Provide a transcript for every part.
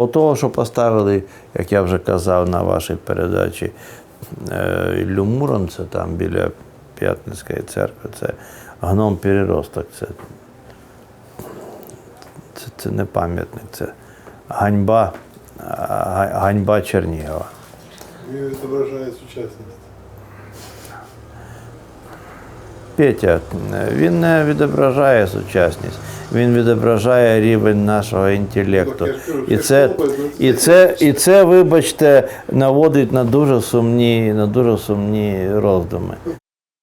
У того, що поставили, як я вже казав на вашій передачі, Люмуром, це там біля П'ятницької церкви, це гном переросток. Це, це, це не пам'ятник, це ганьба, ганьба Чернігова. Він відображає сучасність. Петя, він не відображає сучасність, він відображає рівень нашого інтелекту. Кажу, І це, ну, і це- це, і це, вибачте, наводить на дуже сумні, на дуже сумні роздуми.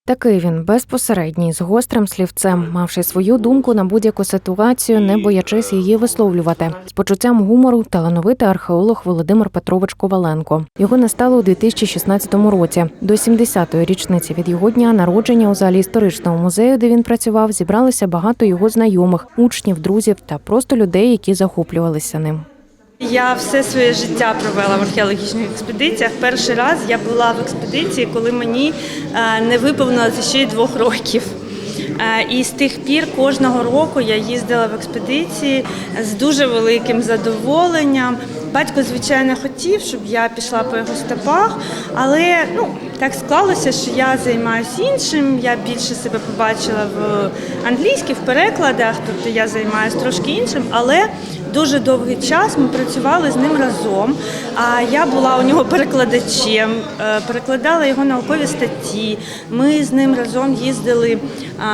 Такий він безпосередній з гострим слівцем, мавши свою думку на будь-яку ситуацію, не боячись її висловлювати. З почуттям гумору талановитий археолог Володимир Петрович Коваленко. Його не стало у 2016 році. До 70-ї річниці від його дня народження у залі історичного музею, де він працював, зібралися багато його знайомих, учнів, друзів та просто людей, які захоплювалися ним. Я все своє життя провела в археологічних експедиціях. Перший раз я була в експедиції, коли мені е, не виповнилося ще й двох років. Е, І з тих пір кожного року я їздила в експедиції з дуже великим задоволенням. Батько, звичайно, хотів, щоб я пішла по його стопах, але ну так склалося, що я займаюся іншим. Я більше себе побачила в англійській, в перекладах, тобто я займаюся трошки іншим, але Дуже довгий час ми працювали з ним разом. А я була у нього перекладачем, е, перекладала його наукові статті. Ми з ним разом їздили.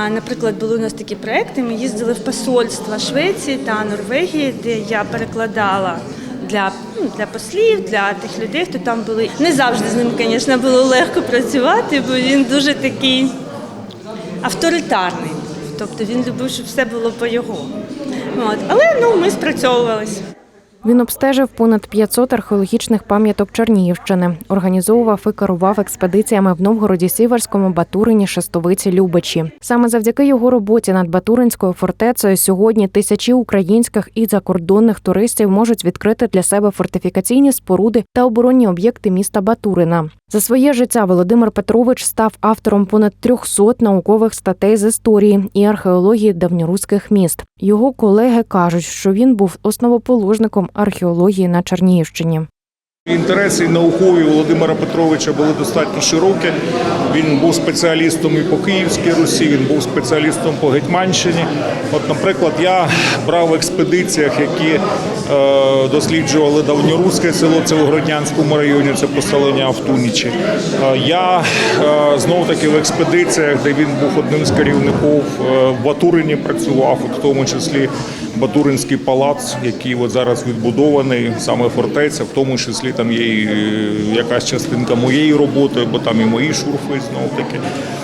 Наприклад, були у нас такі проекти. Ми їздили в посольства Швеції та Норвегії, де я перекладала. Для, ну, для послів, для тих людей, хто там були. Не завжди з ним, звісно, було легко працювати, бо він дуже такий авторитарний. Тобто він любив, щоб все було по його. От. Але ну, ми спрацьовувалися. Він обстежив понад 500 археологічних пам'яток Чернігівщини, організовував і керував експедиціями в Новгороді Сіверському, Батурині, Шестовиці, Любичі. Саме завдяки його роботі над Батуринською фортецею сьогодні тисячі українських і закордонних туристів можуть відкрити для себе фортифікаційні споруди та оборонні об'єкти міста Батурина. За своє життя Володимир Петрович став автором понад 300 наукових статей з історії і археології давньоруських міст. Його колеги кажуть, що він був основоположником археології на Чернігівщині. Інтереси наукові Володимира Петровича були достатньо широкі. Він був спеціалістом і по Київській Русі, він був спеціалістом по Гетьманщині. От, наприклад, я брав в експедиціях, які е, досліджували давньоруське село, це у Гроднянському районі, це поселення Автунічі. Е, я е, знов таки в експедиціях, де він був одним з керівників е, в Батурині працював, в тому числі Батуринський палац, який от зараз відбудований, саме фортеця, в тому числі там є і е, якась частинка моєї роботи, бо там і мої шурфи знов таки.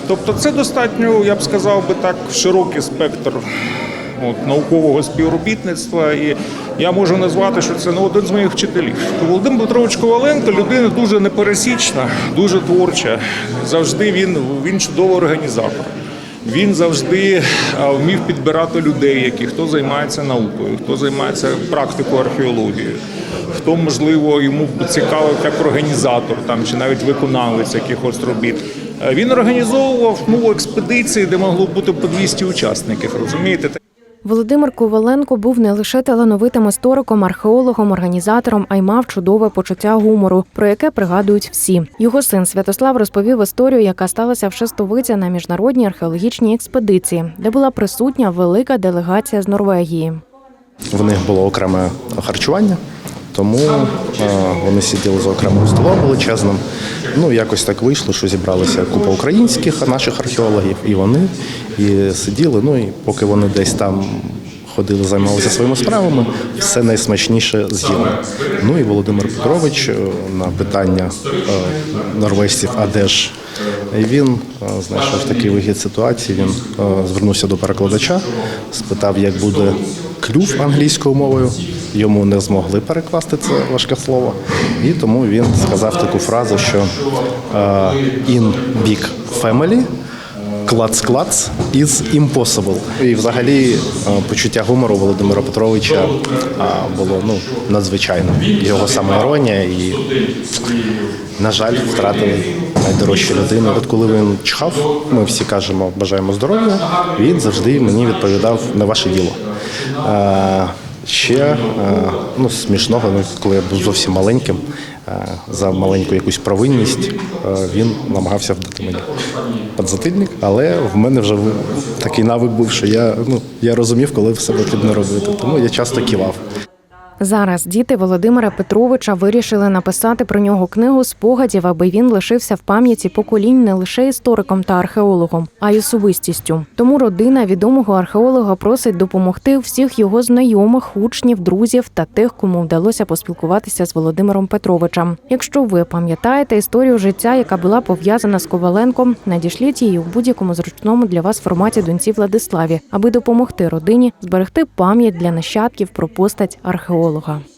Тобто це достатньо, я б сказав би так, широкий спектр от, наукового співробітництва. І я можу назвати, що це ну, один з моїх вчителів. Володимир Петрович Коваленко людина дуже непересічна, дуже творча. Завжди він, він чудовий організатор. Він завжди вмів підбирати людей, які хто займається наукою, хто займається практикою археології, хто можливо йому цікавий як організатор там чи навіть виконавець якихось робіт. Е, Він організовував ну, експедиції, де могло бути по 200 учасників. Розумієте? Володимир Коваленко був не лише талановитим істориком, археологом, організатором, а й мав чудове почуття гумору, про яке пригадують всі. Його син Святослав розповів історію, яка сталася в Шестовиці на міжнародній археологічній експедиції, де була присутня велика делегація з Норвегії. В них було окреме харчування, тому е, вони сиділи за окремим столом величезним. Ну, якось так вийшло, що зібралися купа українських наших археологів, і вони і сиділи. Ну і поки вони десь там ходили, займалися своїми справами, все найсмачніше з'їли. Ну і Володимир Петрович е, на питання е, норвежців, а де ж він знайшов такий вигід ситуації. Він звернувся до перекладача, спитав, як буде клюв англійською мовою. Йому не змогли перекласти це важке слово, і тому він сказав таку фразу, що е, «in big family клац-клац is impossible». І взагалі е, почуття гумору Володимира Петровича е, було ну надзвичайно. Його самоіронія і на жаль, втратили найдорожчу людину. От коли він чхав, ми всі кажемо, бажаємо здоров'я. Він завжди мені відповідав не ваше діло. Ще е, ну, смішного, ну, коли я був зовсім маленьким, е, за маленьку якусь провинність е, він намагався вдати мені подзатильник, але в мене вже такий навик був, що я, ну, я розумів, коли все потрібно робити. Тому я часто кивав. Зараз діти Володимира Петровича вирішили написати про нього книгу спогадів, аби він лишився в пам'яті поколінь не лише істориком та археологом, а й особистістю. Тому родина відомого археолога просить допомогти всіх його знайомих, учнів, друзів та тих, кому вдалося поспілкуватися з Володимиром Петровичем. Якщо ви пам'ятаєте історію життя, яка була пов'язана з Коваленком, надішліть її у будь-якому зручному для вас форматі доньці Владиславі, аби допомогти родині зберегти пам'ять для нащадків про постать археолога психолога.